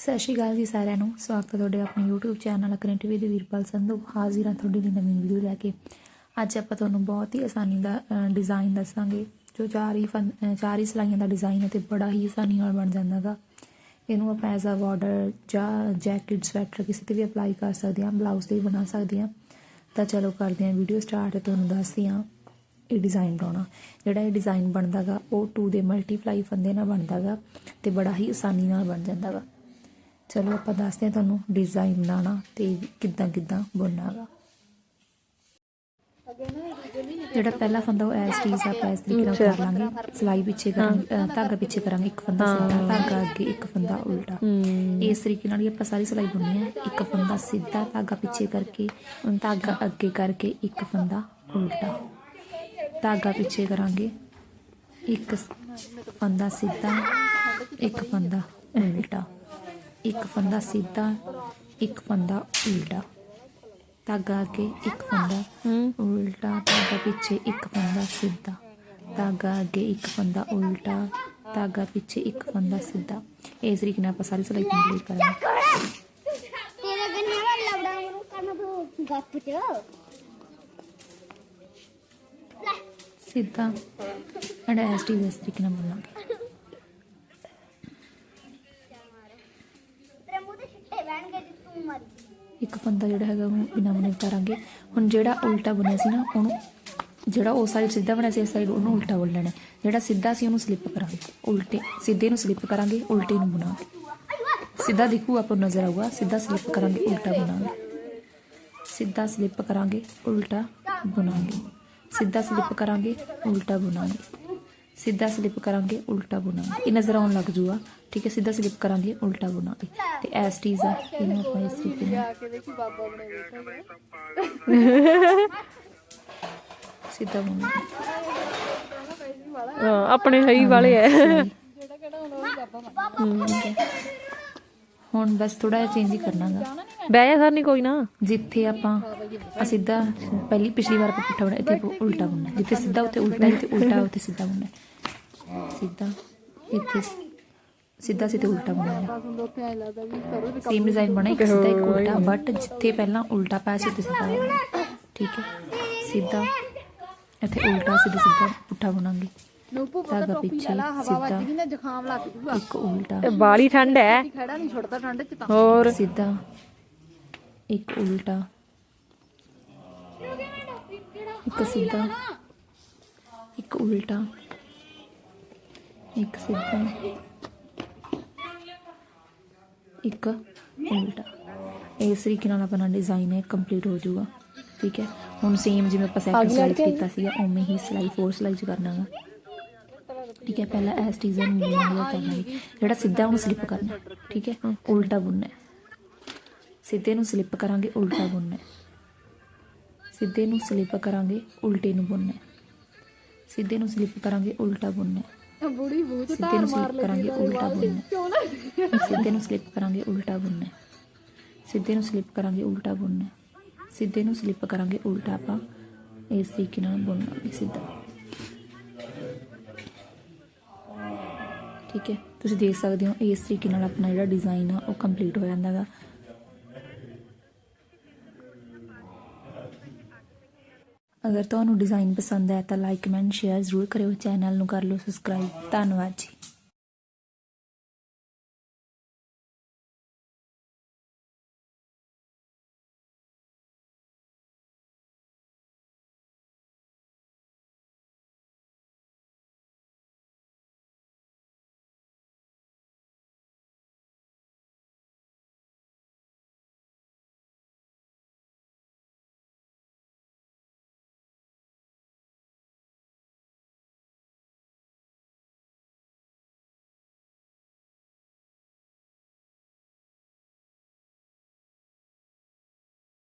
ਸਤਿ ਸ਼੍ਰੀ ਅਕਾਲ ਜੀ ਸਾਰਿਆਂ ਨੂੰ। ਸਵਾਗਤ ਹੈ ਤੁਹਾਡੇ ਆਪਣੇ YouTube ਚੈਨਲ ਅਕਰਨ ਟੀਵੀ ਦੇ ਵੀਰਪਾਲ ਸੰਧੂ। ਹਾਜ਼ਰ ਹਾਂ ਤੁਹਾਡੇ ਲਈ ਨਵੀਂ ਵੀਡੀਓ ਲੈ ਕੇ। ਅੱਜ ਆਪਾਂ ਤੁਹਾਨੂੰ ਬਹੁਤ ਹੀ ਆਸਾਨੀ ਦਾ ਡਿਜ਼ਾਈਨ ਦੱਸਾਂਗੇ, ਜੋ ਚਾਰ ਹੀ ਫਨ- ਚਾਰ ਹੀ ਸਲਾਈਆਂ ਦਾ ਡਿਜ਼ਾਈਨ ਹੈ ਤੇ ਬੜਾ ਹੀ ਆਸਾਨੀ ਨਾਲ ਬਣ ਜਾਂਦਾਗਾ। ਇਹਨੂੰ ਆਪਾਂ ਐਜ਼ ਅ ਬਾਰਡਰ ਜਾਂ ਜੈਕਟ ਸਵੈਟਰ ਕਿਸੇ ਤੇ ਵੀ ਅਪਲਾਈ ਕਰ ਸਕਦੇ ਹਾਂ ਬਲਾਊਜ਼ ਤੇ ਵੀ ਬਣਾ ਸਕਦੇ ਹਾਂ। ਤਾਂ ਚਲੋ ਕਰਦੇ ਹਾਂ ਵੀਡੀਓ ਸਟਾਰਟ ਤੁਹਾਨੂੰ ਦੱਸਦੀ ਹਾਂ ਇਹ ਡਿਜ਼ਾਈਨ ਬਣਾਉਣਾ। ਜਿਹੜਾ ਇਹ ਡਿਜ਼ਾਈਨ ਬਣਦਾਗਾ, ਉਹ 2 ਦੇ ਮਲਟੀਪਲਾਈ ਫੰਦੇ ਨਾਲ ਬਣਦਾਗਾ ਤੇ ਬੜਾ ਹੀ ਆਸਾਨੀ ਨਾਲ ਬਣ ਜਾਂਦਾਗਾ। ਚਲੋ ਆਪਾਂ ਦੱਸਦੇ ਹਾਂ ਤੁਹਾਨੂੰ ਡਿਜ਼ਾਈਨ ਬਣਾਉਣਾ ਤੇ ਕਿੱਦਾਂ ਕਿੱਦਾਂ ਬੁਣਨਾਗਾ ਜਿਹੜਾ ਪਹਿਲਾ ਫੰਦਾ ਉਹ ਐਸ ਟੀਜ਼ ਆਪਾਂ ਇਸ ਤਰੀਕੇ ਨਾਲ ਕਰ ਲਾਂਗੇ। ਸਲਾਈ ਪਿੱਛੇ ਕਰਾਂਗੇ ਧਾਗਾ ਪਿੱਛੇ ਕਰਾਂਗੇ ਇੱਕ ਫੰਦਾ ਸਿੱਧਾ ਧਾਗਾ ਅੱਗੇ ਇੱਕ ਫੰਦਾ ਉਲਟਾ। ਇਸ ਤਰੀਕੇ ਨਾਲ ਹੀ ਆਪਾਂ ਸਾਰੀ ਸਲਾਈ ਬੁਣਨੀ ਹੈ। ਇੱਕ ਫੰਦਾ ਸਿੱਧਾ ਧਾਗਾ ਪਿੱਛੇ ਕਰਕੇ ਧਾਗਾ ਅੱਗੇ ਕਰਕੇ ਇੱਕ ਫੰਦਾ ਉਲਟਾ। ਧਾਗਾ ਪਿੱਛੇ ਕਰਾਂਗੇ ਇੱਕ ਫੰਦਾ ਸਿੱਧਾ ਇੱਕ ਫੰਦਾ ਉਲਟਾ। ਇੱਕ ਫੰਦਾ ਸਿੱਧਾ ਇੱਕ ਫੰਦਾ ਉਲਟਾ। ਧਾਗਾ ਅੱਗੇ ਇੱਕ ਫੰਦਾ ਉਲਟਾ ਧਾਗਾ ਪਿੱਛੇ ਇੱਕ ਫੰਦਾ ਸਿੱਧਾ। ਧਾਗਾ ਅੱਗੇ ਇੱਕ ਫੰਦਾ ਉਲਟਾ ਧਾਗਾ ਪਿੱਛੇ ਇੱਕ ਫੰਦਾ ਸਿੱਧਾ। ਇਸ ਤਰੀਕੇ ਨਾਲ ਆਪਾਂ ਸਾਰੀ ਸਲਾਈ ਕੰਪਲੀਟ ਕਰਾਂਗੇ ਤੇਰਾ ਗੰਨਾ ਵਾਲਾ ਲਵੜਾ ਨੂੰ ਕਰਨਾ ਤੂੰ ਗੱਪ ਚ। ਸਿੱਧਾ। ਐਂਡ ਐਸ ਟੀ ਇਸ ਤਰੀਕੇ ਨਾਲ ਬਣਾਂਗੇ। ਬੰਦਾ ਜਿਹੜਾ ਹੈਗਾ ਉਹਨੂੰ ਬਿਨਾਂ ਬੁਣੇ ਕਰਾਂਗੇ। ਹੁਣ ਜਿਹੜਾ ਉਲਟਾ ਬੁਣਿਆ ਸੀ ਨਾ, ਉਹਨੂੰ ਜਿਹੜਾ ਉਹ ਸਾਈਡ ਸਿੱਧਾ ਬਣਿਆ ਸੀ, ਇਸ ਸਾਈਡ ਉਹਨੂੰ ਉਲਟਾ ਬੁਣ ਲੈਣਾ। ਜਿਹੜਾ ਸਿੱਧਾ ਸੀ, ਉਹਨੂੰ ਸਲਿੱਪ ਕਰਾਂਗੇ। ਉਲਟੇ, ਸਿੱਧੇ ਨੂੰ ਸਲਿੱਪ ਕਰਾਂਗੇ, ਉਲਟੇ ਨੂੰ ਬੁਣਾਂਗੇ ਸਿੱਧਾ ਦਿਖੂ, ਆਪਾਂ ਨਜ਼ਰ ਆਊਗਾ। ਸਿੱਧਾ ਸਲਿੱਪ ਕਰਾਂਗੇ, ਉਲਟਾ ਬੁਣਾਂਗੇ ਸਿੱਧਾ ਸਲਿੱਪ ਕਰਾਂਗੇ, ਉਲਟਾ ਬੁਣਾਂਗੇ ਸਿੱਧਾ ਸਲਿੱਪ ਕਰਾਂਗੇ, ਉਲਟਾ ਬੁਣਾਂਗੇ ਸਿੱਧਾ ਸਲਿੱਪ ਕਰਾਂਗੇ ਉਲਟਾ ਬੁਣਾਂਗੇ ਇਹ ਨਜ਼ਰ ਆਉਣ ਲੱਗ ਜੂਗਾ ਠੀਕ ਹੈ ਸਿੱਧਾ ਸਲਿੱਪ ਕਰਾਂਗੇ ਉਲਟਾ ਬੁਣਾਂਗੇ ਤੇ ਐਸ ਟੀਜ਼ ਆ ਇਹਨੂੰ ਆਪਾਂ ਇਸ ਤਰੀਕੇ ਨਾਲ ਸਿੱਧਾ ਬੁਣਾਂਗੇ ਹਾਂ, ਆਪਣੇ ਹਈ ਵਾਲੇ ਐ ਹੁਣ ਬਸ ਥੋੜਾ ਜਿਹਾ ਚੇਂਜ ਹੀ ਕਰਨਾਗਾ ਬਹਿ ਜਾ ਸਰ ਨਹੀਂ ਕੋਈ ਨਾ। ਜਿੱਥੇ ਆਪਾਂ ਆ ਸਿੱਧਾ ਪਹਿਲੀ ਪਿਛਲੀ ਵਾਰ ਆਪਾਂ ਪੁੱਠਾ ਬਣਾਇਆ ਇੱਥੇ ਆਪਾਂ ਉਲਟਾ ਬਣਨਾ ਜਿੱਥੇ ਸਿੱਧਾ ਉੱਥੇ ਉਲਟਾ ਜਿੱਥੇ ਉਲਟਾ ਉੱਥੇ ਸਿੱਧਾ ਬਣਨਾ ਸਿੱਧਾ ਇੱਥੇ ਸਿੱਧਾ ਸਿੱਧੇ ਉਲਟਾ ਬਣਨਾ ਸੇਮ ਡਿਜ਼ਾਈਨ ਬਣਾ ਇੱਕ ਸਿੱਧਾ ਇੱਕ ਉਲਟਾ ਬਟ ਜਿੱਥੇ ਪਹਿਲਾਂ ਉਲਟਾ ਪਾਇਆ ਸੀ ਉੱਥੇ ਸਿੱਧਾ ਠੀਕ ਹੈ। ਸਿੱਧਾ ਇੱਥੇ ਉਲਟਾ ਸਿੱਧਾ ਸਿੱਧਾ ਪੁੱਠਾ ਬਣਾਂਗੇ ਧਾਗਾ ਪਿੱਛੇ ਸਿੱਧਾ ਜ਼ੁਕਾਮ ਲੱਗ ਜੂਗਾ ਇੱਕ ਉਲਟਾ। ਇਹ ਬਾਲੀ ਠੰਡ ਐ ਖੜਾ ਨਹੀਂ ਛੁੱਟਦਾ ਠੰਡ ਚ ਤਾਂ। ਹੋਰ। ਸਿੱਧਾ। ਇੱਕ ਉਲਟਾ। ਇੱਕ ਸਿੱਧਾ। ਇੱਕ ਉਲਟਾ। ਇੱਕ ਸਿੱਧਾ। ਇੱਕ ਉਲਟਾ। ਇਸ ਤਰੀਕੇ ਨਾਲ ਆਪਣਾ ਡਿਜ਼ਾਈਨ ਹੈ ਕੰਪਲੀਟ ਹੋ ਜਾਊਗਾ। ਠੀਕ ਹੈ? ਹੁਣ ਸੇਮ ਜਿਵੇਂ ਆਪਾਂ ਸੈਕੰਡ ਸਲਾਈ 'ਚ ਕੀਤਾ ਸੀਗਾ ਉਵੇਂ ਹੀ ਸਲਾਈ ਫੋਰ ਸਲਾਈ ਚ ਕਰਨਾ ਹੈ ਠੀਕ ਹੈ, ਪਹਿਲਾਂ ਐਸ ਡਿਜ਼ਾਈਨ ਬਣਾਉਣਾ ਕਰਨਾ ਹੈ ਜਿਹੜਾ ਸਿੱਧਾ ਉਹਨੂੰ ਸਲਿੱਪ ਕਰਨਾ ਠੀਕ ਹੈ, ਉਲਟਾ ਬੁਣਨਾ ਸਿੱਧੇ ਨੂੰ ਸਲਿੱਪ ਕਰਾਂਗੇ, ਉਲਟਾ ਬੁਣਨਾ ਸਿੱਧੇ ਨੂੰ ਸਲਿੱਪ ਕਰਾਂਗੇ, ਉਲਟੇ ਨੂੰ ਬੁਣਨਾ ਸਿੱਧੇ ਨੂੰ ਸਲਿੱਪ ਕਰਾਂਗੇ, ਉਲਟਾ ਬੁਣਨਾ ਬੁੜੀ ਬੂਝ ਸਿੱਧੇ ਨੂੰ ਸਲਿੱਪ ਕਰਾਂਗੇ, ਉਲਟਾ ਬੁਣਨਾ ਸਿੱਧੇ ਨੂੰ ਸਲਿੱਪ ਕਰਾਂਗੇ, ਉਲਟਾ ਬੁਣਨਾ ਸਿੱਧੇ ਨੂੰ ਸਲਿੱਪ ਕਰਾਂਗੇ, ਉਲਟਾ ਬੁਣਨਾ ਸਿੱਧੇ ਨੂੰ ਸਲਿੱਪ ਕਰਾਂਗੇ, ਉਲਟਾ ਆਪਾਂ ਇਸ ਤਰੀਕੇ ਨਾਲ ਬੁਣਨਾ ਸਿੱਧਾ। ਠੀਕ ਹੈ। ਤੁਸੀਂ ਦੇਖ ਸਕਦੇ ਹੋ ਇਸ ਤਰੀਕੇ ਨਾਲ ਆਪਣਾ ਜਿਹੜਾ ਡਿਜ਼ਾਈਨ ਆ, ਉਹ ਕੰਪਲੀਟ ਹੋ ਜਾਂਦਾ ਗਾ। ਅਗਰ ਤੁਹਾਨੂੰ ਡਿਜ਼ਾਈਨ ਪਸੰਦ ਹੈ ਤਾਂ ਲਾਈਕ ਕਮੈਂਟ ਸ਼ੇਅਰ ਜ਼ਰੂਰ ਕਰਿਓ। ਚੈਨਲ ਨੂੰ ਕਰ ਲਓ ਸਬਸਕ੍ਰਾਈਬ ਧੰਨਵਾਦ ਜੀ।